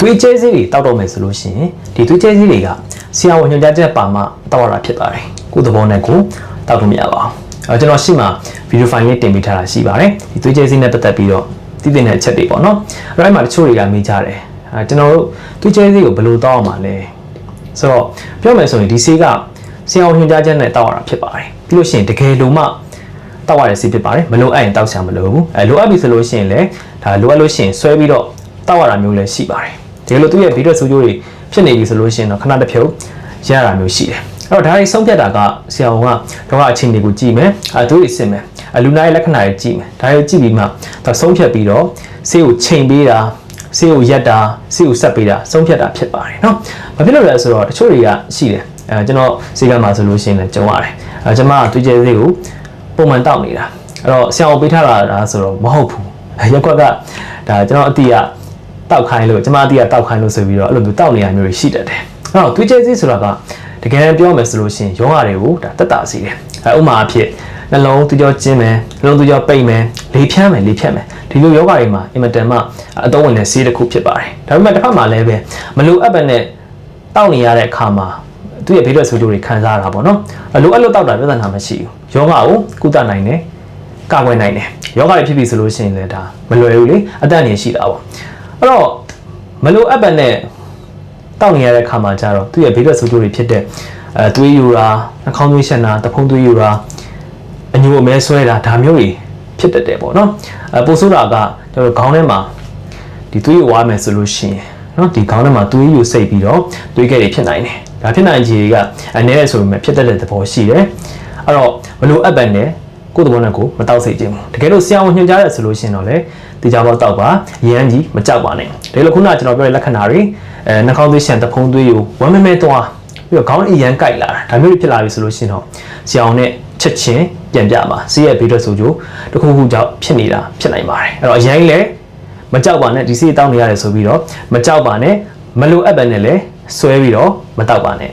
သွေးကျဲဆေးတွေတောက်တော့မယ်ဆိုလို့ရှိရင်ဒီသွေးကျဲဆေးတွေကဆရာဝန်ညွှန်ကြားချက်ပါမှတောက်ရတာဖြစ်ပါတယ်ကိုယ်သဘောနဲ့ကိုတောက်လို့မရပါဘူးအဲကျွန်တော်ရှေ့မှာဗီဒီယိုဖိုင်လေးတင်ပေးထားတာရှိပါတယ်ဒီသွေးကျဲဆေးနဲ့ပတ်သက်ပြီးတော့တည်တည်တဲ့အချက်တွေပေါ့နော်အဲ့ဒီမှာတချို့တွေကမေးကြတယ်အဲကျွန်တော်တို့သွေးကျဲဆေးကိုဘယ်လိုတောက်အောင်မလဲဆိုတော့ပြောမယ်ဆိုရင်ဒီဆေးကဆရာဝန်ညွှန်ကြားချက်နဲ့တောက်ရတာဖြစ်ပါတယ်ပြီးလို့ရှိရင်တကယ်လို့မှတောက်ရတဲ့ဆေးဖြစ်ပါတယ်မလိုအပ်ရင်တောက်ဆရာမလိုဘူးအဲလိုအပ်ပြီဆိုလို့ရှိရင်လည်းဒါလိုအပ်လို့ရှိရင်ဆွဲပြီးတော့တောက်ရတာမျိုးလည်းရှိပါတယ် ဒီလိုသူ့ရဲ့ဗီဒီယိုဆိုးကျိုးတွေဖြစ်နေပြီဆိုလို့ရှိရင်တော့ခဏတစ်ဖြုတ်ရရတာမျိုးရှိတယ်အဲ့တော့ဒါတွေဆုံးဖြတ်တာကဆရာဝန်ကတော့အခြေအနေကိုကြည့်မယ်အဲသူတွေစစ်မယ်အလူနာရဲ့လက္ခဏာတွေကြည့်မယ်ဒါတွေကြည့်ပြီးမှသူဆုံးဖြတ်ပြီးတော့ဆေးကိုချိန်ပေးတာဆေးကိုရက်တာဆေးကိုဆက်ပေးတာဆုံးဖြတ်တာဖြစ်ပါတယ်เนาะဘာဖြစ်လို့လဲဆိုတော့တချို့တွေကရှိတယ်အဲကျွန်တော်ဈေးကမှာဆိုလို့ရှိရင်လည်းကြုံရတယ်အဲကျွန်မကတွေးကြဲဆေးကိုပုံမှန်တောက်နေတာအဲ့တော့ဆရာဝန်ပေးထားတာဒါဆိုတော့မဟုတ်ဘူးရက်ကွက်ကဒါကျွန်တော်အတိအ တောက်ခိုင်းလို့ကျွန်မအတိအတောက်ခိုင်းလို့ဆိုပြီးတော့အဲ့လိုမျိုးတောက်နေရမျိုးတွေရှိတတ်တယ်အဲ့တော့တွေးကြဲဆေးဆိုတာကတကယ်ပြောမယ်ဆိုလို့ရှိရင်ယောဂတွေကိုဒါတက်တာစီတယ်အဲဥမာအဖြစ်နှလုံးသူကြောကျင်းမယ်နှလုံးသူကြောပိတ်မယ်လေဖြန်းမယ်လေဖြတ်မယ်ဒီလိုယောဂတွေမှာအင်မတန်မှအသုံးဝင်တဲ့ဆေးတစ်ခုဖြစ်ပါတယ်ဒါပေမဲ့တစ်ဖက်မှာလည်းပဲမလိုအပ်ပဲနဲ့တောက်နေရတဲ့အခါမှာသူ့ရဲ့ဘေးထွက်ဆိုးကျိုးတွေခံစားရတာပေါ့နော်အလိုအပ်လို့တောက်တာပြဿနာမရှိဘူးယောဂကိုကုသနိုင်တယ်ကာကွယ်နိုင်တယ်ယောဂတွေဖြစ်ပြီဆိုလို့ရှိရင်လည်းဒါမလွယ်ဘူးလေအသက်အန္တရာယ်ရှိတာပေါ့ အဲ့တော့မလိုအပ်ပဲနဲ့တောက်နေရတဲ့အခါမှာကျတော့သူ့ရဲ့ဘေးထွက်ဆိုးကျိုးတွေဖြစ်တဲ့အဲသွေးယူတာနှာခေါင်းသွေးရှက်တာတဖုံးသွေးယူတာအညိုအမဲဆွဲတာဒါမျိုးတွေဖြစ်တတ်တယ်ပေါ့နော်အဲပိုဆိုးတာကကျွန်တော်ခေါင်းထဲမှာဒီသွေးယူဝါမယ်ဆိုလို့ရှိရင်နော်ဒီခေါင်းထဲမှာသွေးယူစိတ်ပြီးတော့သွေးကဲတွေဖြစ်နိုင်တယ်ဒါဖြစ်နိုင်ခြေကအနေနဲ့ဆိုပေမဲ့ဖြစ်တတ်တဲ့သဘောရှိတယ်အဲ့တော့ဘလို့အပ်ပန်နဲ့ ကိုယ်သဘောနဲ့ကိုမတောက်စိတ်ခြင်းဘူးတကယ်လို့ဆရာဝန်ညွှန်ကြားရဆိုလို့ရှိရင်တော့လေတေချာပေါက်တောက်ပါရမ်းကြီးမကြောက်ပါနဲ့ဒါလိုခုနကကျွန်တော်ပြောတဲ့လက္ခဏာတွေအဲနှာခေါင်းသွေးရှံတဖုံးသွေးယူဝမ်းမဲမဲသွားပြီးတော့ခေါင်းအရန်ကြိုက်လာတာဒါမျိုးတွေဖြစ်လာပြီဆိုလို့ရှိရင်တော့ဆရာဝန်နဲ့ချက်ချင်းပြန်ပြပါဆေးရဲ့ဘေးထွက်ဆိုကြတစ်ခုခုကြောင့်ဖြစ်နေတာဖြစ်နိုင်ပါတယ်အဲ့တော့အရင်လည်းမကြောက်ပါနဲ့ဒီဆေးတောင်းနေရတယ်ဆိုပြီးတော့မကြောက်ပါနဲ့မလိုအပ်ပဲနဲ့လည်းဆွဲပြီးတော့မတောက်ပါနဲ့